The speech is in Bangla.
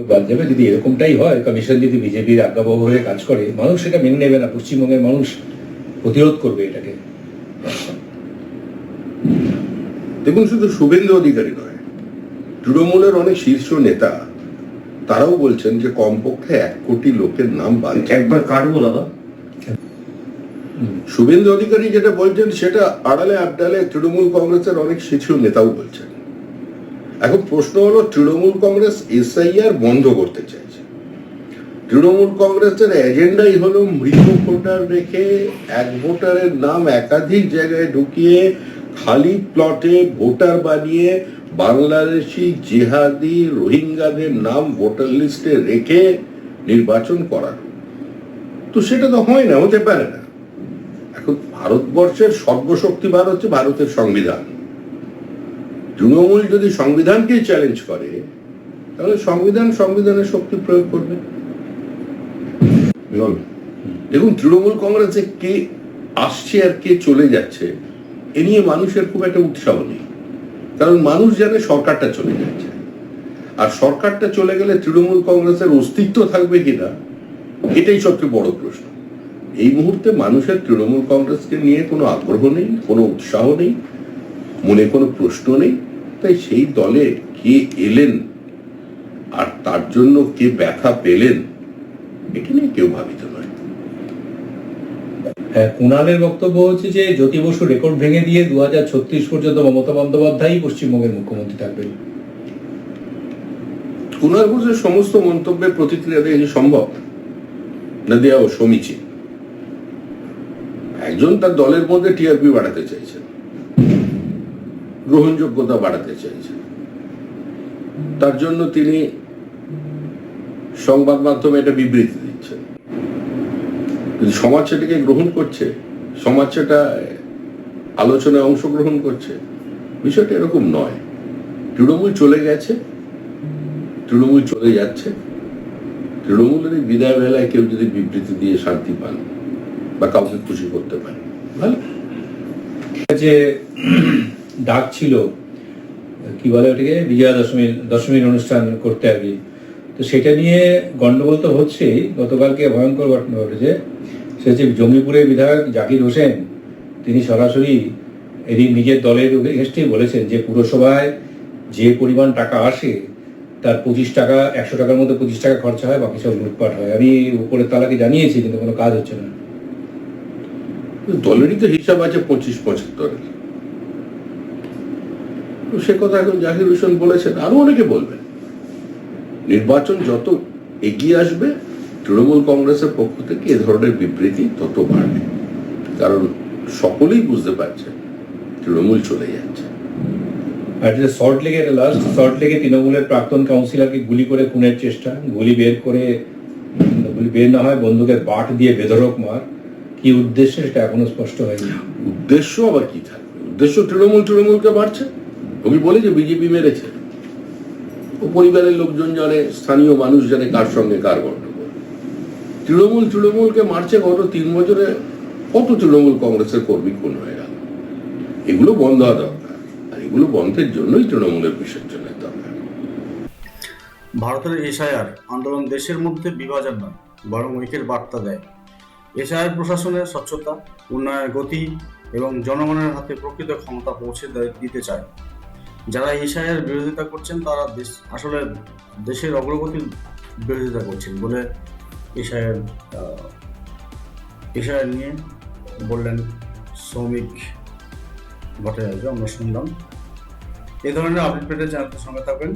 বাদ যাবে যদি এরকমটাই হয় কমিশন যদি বিজেপির আজ্ঞাবহ হয়ে কাজ করে মানুষ সেটা মেনে নেবে না পশ্চিমবঙ্গের মানুষ প্রতিরোধ করবে এটাকে। দেখুন শুধু শুভেন্দু অধিকারী নয় তৃণমূলের অনেক শীর্ষ নেতা তারাও বলছেন যে কমপক্ষে এক কোটি লোকের নাম বাদ একবার কাটবো দাদা। শুভেন্দু অধিকারী যেটা বলছেন সেটা আড়ালে আবডালে তৃণমূল কংগ্রেসের অনেক শীর্ষ নেতাও বলছেন। এখন প্রশ্ন হলো, তৃণমূল কংগ্রেস এসআইআর বন্ধ করতে চাইছে। তৃণমূল কংগ্রেসের এজেন্ডাই হলো মৃত ভোটার রেখে এক ভোটারের নাম একাধিক জায়গায় ঢুকিয়ে খালি প্লটে ভোটার বানিয়ে বাংলাদেশি জেহাদি রোহিঙ্গাদের নাম ভোটার লিস্টে রেখে নির্বাচন করানো। তো সেটা তো হয় না, হতে পারে না। এখন ভারতবর্ষের সর্বশক্তিমান হচ্ছে ভারতের সংবিধান। তৃণমূল যদি সংবিধানকে চ্যালেঞ্জ করে, তাহলে সংবিধান সংবিধানের শক্তি প্রয়োগ করবে। দেখুন, তৃণমূল কংগ্রেসে কে আসছে আর কে চলে যাচ্ছে, এ নিয়ে মানুষের খুব একটা উৎসাহ নেই। কারণ মানুষ জানে সরকারটা চলে যাচ্ছে। আর সরকারটা চলে গেলে তৃণমূল কংগ্রেসের অস্তিত্ব থাকবে কিনা, এটাই সবচেয়ে বড় প্রশ্ন। এই মুহূর্তে মানুষের তৃণমূল কংগ্রেসকে নিয়ে কোনো আগ্রহ নেই, কোনো উৎসাহ নেই, মনে কোনো প্রশ্ন নেই। তাই সেই দলে কে এলেন? আর তার জন্য কে ব্যথা পেলেন? এটা নিয়ে কেউ ভাবিত নয়। হ্যাঁ কুণালের বক্তব্য হচ্ছে যে জ্যোতি বসু রেকর্ড ভেঙে দিয়ে দু হাজার ছত্রিশ পর্যন্ত মমতা বন্দ্যোপাধ্যায়ই পশ্চিমবঙ্গের মুখ্যমন্ত্রী থাকবেন। কুণাল ঘোষের সমস্ত মন্তব্যের প্রতিক্রিয়া দেওয়া সম্ভব? না দেওয়া সমীচীন একজন তার দলের মধ্যে টিআরপি বাড়াতে চাইছেন। গ্রহণযোগ্যতা বাড়াতে চাইছেন তার জন্য তিনি সংবাদ মাধ্যমে এটা বিবৃতি দিচ্ছেন। সমাজ সেটাকে গ্রহণ করছে, সমাজ সেটা আলোচনায় অংশগ্রহণ করছে, বিষয়টা এরকম নয়। তৃণমূল চলে গেছে, তৃণমূল চলে যাচ্ছে। তৃণমূলের বিদায় বেলায় কেউ যদি বিবৃতি দিয়ে শান্তি পান বা কাউকে খুশি করতে পারে, ভালো। যে ডাক ছিল, কি বলে ওটাকে বিজয়া দশমীর দশমীর অনুষ্ঠান করতে আর কি। তো সেটা নিয়ে গন্ডগোল তো হচ্ছেই, গতকালকে ভয়ঙ্কর ঘটনা ঘটেছে। সে হচ্ছে জঙ্গিপুরের বিধায়ক জাকির হোসেন, তিনি সরাসরি এদিন নিজের দলের এগেস্টেই বলেছেন যে পুরসভায় যে পরিমাণ টাকা আসে, তার পঁচিশ টাকা, একশো টাকার মধ্যে পঁচিশ টাকা খরচা হয়, বাকি সব লুটপাট হয়। আমি উপরের তালাকে জানিয়েছি, কিন্তু কোনো কাজ হচ্ছে না। দলেরই তো হিসাব আছে পঁচিশ পঁচাত্তরের তো সে কথা এখন জাহির হোসেন বলেছেন আরও অনেকে বলবেন। নির্বাচন যত এগিয়ে আসবে তৃণমূল কংগ্রেসের পক্ষ থেকে এ ধরনের বিবৃতি তত বাড়বে। কারণ সকলেই বুঝতে পারছে তৃণমূল চলে যাচ্ছে। সল্ট লেগে লাস্ট সল্ট লেগে তৃণমূলের প্রাক্তন কাউন্সিলরকে গুলি করে খুনের চেষ্টা গুলি বের করে গুলি বের না হয় বন্দুকের বাট দিয়ে বেধরক মার কি উদ্দেশ্যে সেটা এখনও স্পষ্ট হয়নি। উদ্দেশ্য আবার কি থাকবে? উদ্দেশ্য তৃণমূল তৃণমূলকে মারছে ওকে বলে যে বিজেপি মেরেছে। ও পরিবারের লোকজন জানে, স্থানীয় মানুষ জানে কার সঙ্গে কার গণ্ডগোল। তৃণমূল তৃণমূলকে মারছে গত তিন বছরে। কত তৃণমূল কংগ্রেসের কর্মী খুন হয়ে গেল। এগুলো বন্ধ হওয়া দরকার। আর এগুলো বন্ধের জন্যই তৃণমূলের বিসর্জনের দরকার। ভারতের এশায়ার আন্দোলন দেশের মধ্যে বিভাজন নয়, বরং ঐক্যের বার্তা দেয়। এশায়ার প্রশাসনের স্বচ্ছতা, উন্নয়নের গতি এবং জনগণের হাতে প্রকৃত ক্ষমতা পৌঁছে দিতে চায়। যারা এশায়ার বিরোধিতা করছেন, তারা দেশ আসলে দেশের অগ্রগতির বিরোধিতা করছেন বলে এশায়ার এশায়ার নিয়ে বললেন শ্রমিক ভট্টাচার্য, আমরা শুনলাম। এ ধরনের আপডেট পেতে চ্যানেলটির সঙ্গে থাকবেন।